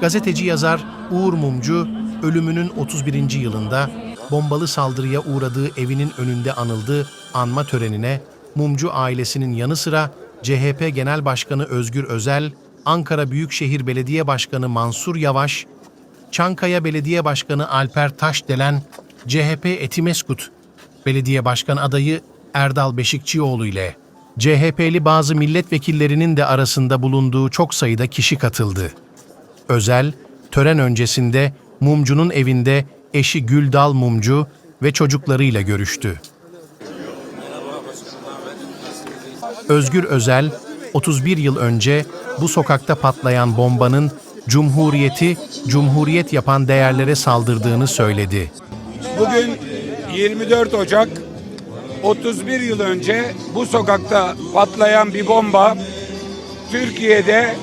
Gazeteci yazar Uğur Mumcu, ölümünün 31. yılında bombalı saldırıya uğradığı evinin önünde anıldığı anma törenine Mumcu ailesinin yanı sıra CHP Genel Başkanı Özgür Özel, Ankara Büyükşehir Belediye Başkanı Mansur Yavaş, Çankaya Belediye Başkanı Alper Taşdelen, CHP Etimeskut Belediye Başkan adayı Erdal Beşikçioğlu ile CHP'li bazı milletvekillerinin de arasında bulunduğu çok sayıda kişi katıldı. Özel, tören öncesinde Mumcu'nun evinde eşi Güldal Mumcu ve çocuklarıyla görüştü. Özgür Özel, 31 yıl önce bu sokakta patlayan bombanın Cumhuriyeti, Cumhuriyet yapan değerlere saldırdığını söyledi. Bugün 24 Ocak 31 yıl önce bu sokakta patlayan bir bomba Türkiye'de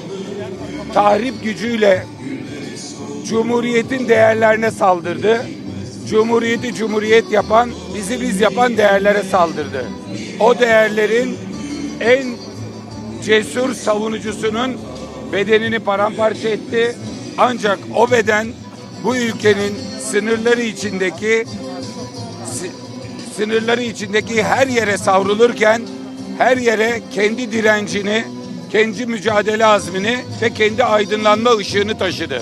tahrip gücüyle Cumhuriyet'in değerlerine saldırdı. Cumhuriyeti cumhuriyet yapan, bizi biz yapan değerlere saldırdı. O değerlerin en cesur savunucusunun bedenini paramparça etti. Ancak o beden bu ülkenin sınırları içindeki sınırları içindeki her yere savrulurken her yere kendi direncini, kendi mücadele azmini ve kendi aydınlanma ışığını taşıdı.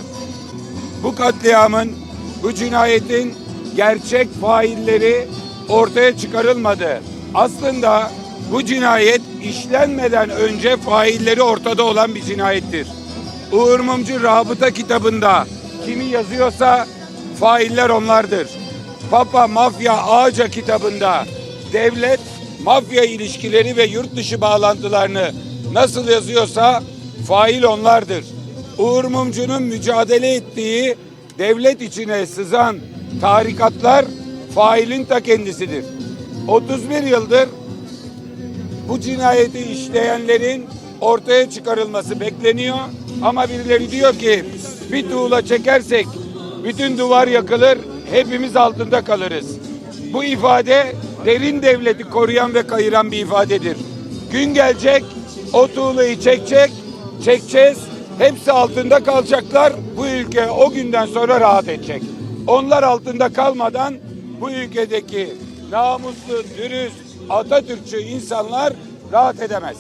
Bu katliamın, bu cinayetin gerçek failleri ortaya çıkarılmadı. Aslında bu cinayet işlenmeden önce failleri ortada olan bir cinayettir. Uğur Mumcu Rabıta kitabında kimi yazıyorsa failler onlardır. Papa Mafya Ağaca kitabında devlet mafya ilişkileri ve yurt dışı bağlantılarını nasıl yazıyorsa fail onlardır. Uğur Mumcu'nun mücadele ettiği devlet içine sızan tarikatlar failin ta kendisidir. 31 yıldır bu cinayeti işleyenlerin ortaya çıkarılması bekleniyor. Ama birileri diyor ki bir tuğla çekersek bütün duvar yakılır, hepimiz altında kalırız. Bu ifade derin devleti koruyan ve kayıran bir ifadedir. Gün gelecek, o tuğlayı çekecek, çekeceğiz, hepsi altında kalacaklar. Bu ülke o günden sonra rahat edecek. Onlar altında kalmadan bu ülkedeki namuslu, dürüst, Atatürkçü insanlar rahat edemez.